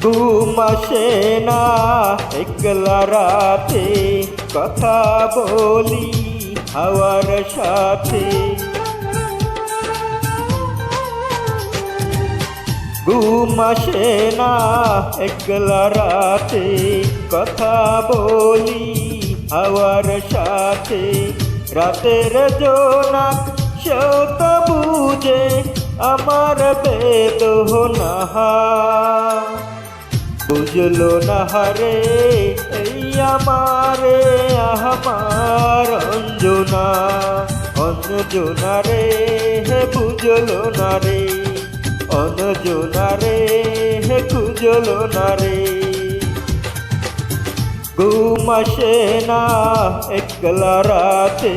ঘুম আসে না একলা রাতে কথা বলি হাওয়ার সাথে ঘুম আসে না একলা রাতে কথা বলি হাওয়ার সাথে রাতের জোনাক সেও তো বুঝে আমার বেদনা বুঝলো না হারে, এই আমারে আমার অঞ্জনা অঞ্জনা রে, হে বুঝলো না রে, অঞ্জনা রে, হে খুঁজলো না রে। ঘুম না একলা রাতে,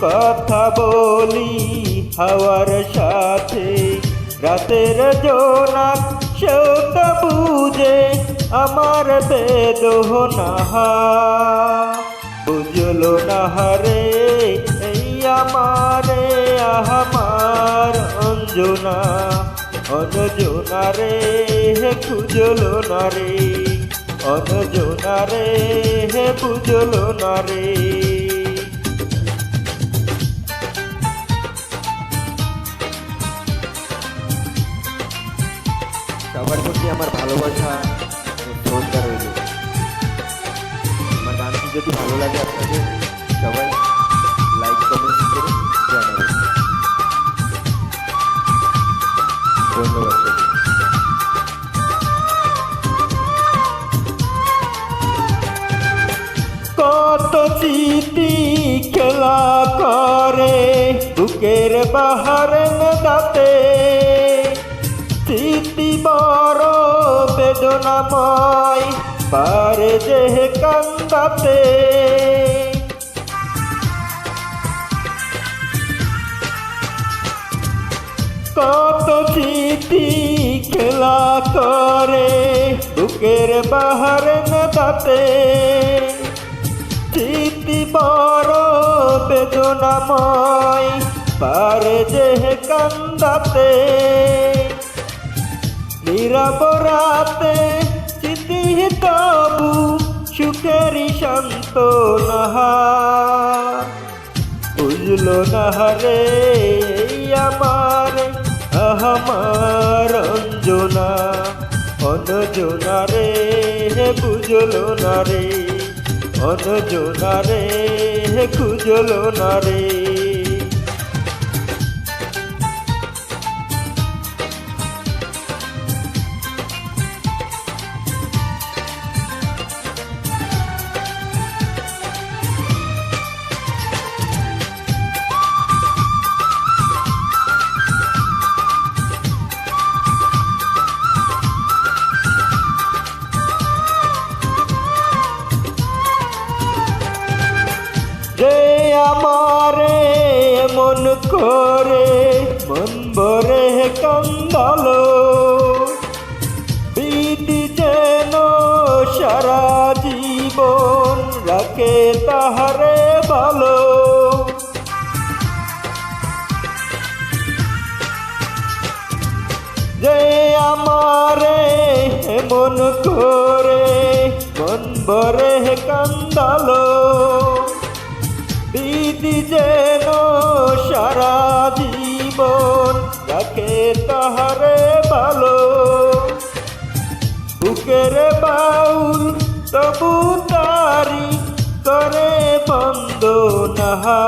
কথা বলি হাওয়ার সাথে। রাতের জোনাক, সেও তো বুঝে আমার বেদনা বুঝলো না হারে, এই আমারে আমার অঞ্জনা। অঞ্জনা রে, হে খুঁজলো না রে। অনজনা রে, হে বুঝলো না রে। সবার প্রতি আমার ভালোবাসা শ্রদ্ধা রইল। আমার গানটি যদি ভালো লাগে আপনাদের, সবাই লাইক কমেন্ট করে জানাবেন। ধন্যবাদ কত চিতি খেলা করে, বুকের বাহার দাতে বেদনাময় পারে যে কান্দাতে কত চিঠি খেলা করে, বুকের বাহার দাতে চিঠি বড় বেদনাময়, পারে যে কান্দাতে নীরব রাতে চিঠি তবু সুখেরই শান্ত নাহা বুঝলো না রে এই আমার আমার অঞ্জনা। অনজনা রে, হে বুঝলো না রে অনজনা রে, হে খুঁজলো না রে আমারে মন করে, মন ভরে কান্দালো। যেন সারা জীবন রাখে তাহারে ভালো। যে আমারে মন করে, মন ভরে কান্দালো। দিদি যেন সারা জীবন রাখে তাহারে ভালো বুকের বাউল তবু তারি করে বন্ধ নাহা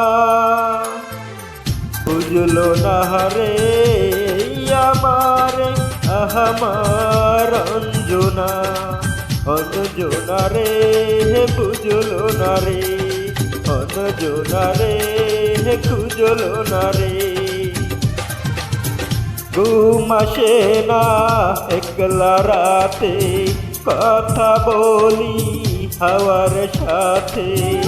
বুঝলো না রে আমার আমার অঞ্জনা। অঞ্জনা রে, বুঝলো না রে। অঞ্জনা রে খুঁজলো না রে ঘুম না একলা রাতে, কথা বলি হাওয়ার সাথে।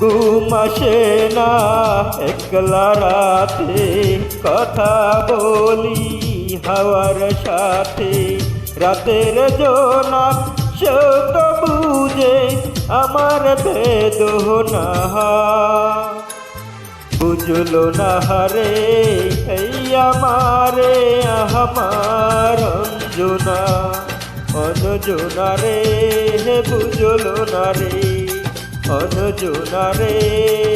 ঘুম আসে না একলা রাতে, কথা বলি হাওয়ার সাথে। রাতের জোনা আমার বেদনা বুঝলো না রে এই আমারে আমার অঞ্জনা। অনজনা রে, হে বুঝলো না রে। অনজনা রে,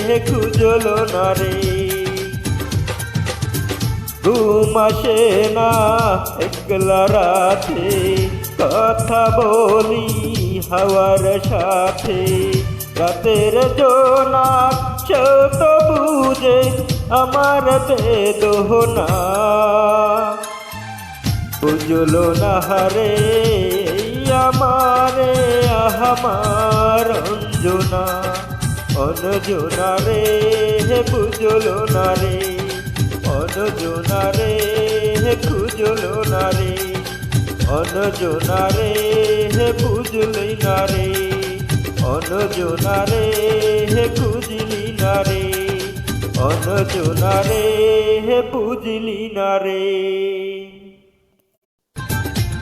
হে খুঁজলো না রে। ঘুম আসে না, একলা রাতে কথা বলি। হাওয়ার সাথে রাতের জোনা ছোট বুঝে আমার বেদোহনা বুঝলো না হারে, আমারে আহমার অঞ্জনা। অনজনা রে, হে বুঝলো না রে, অনজনা রে, হে খুঁজলো না রে। অনজনা রে হে বুঝলি না রে অনজনারে হে খুঁজলি না রে অনজনারে হে বুঝলি না রে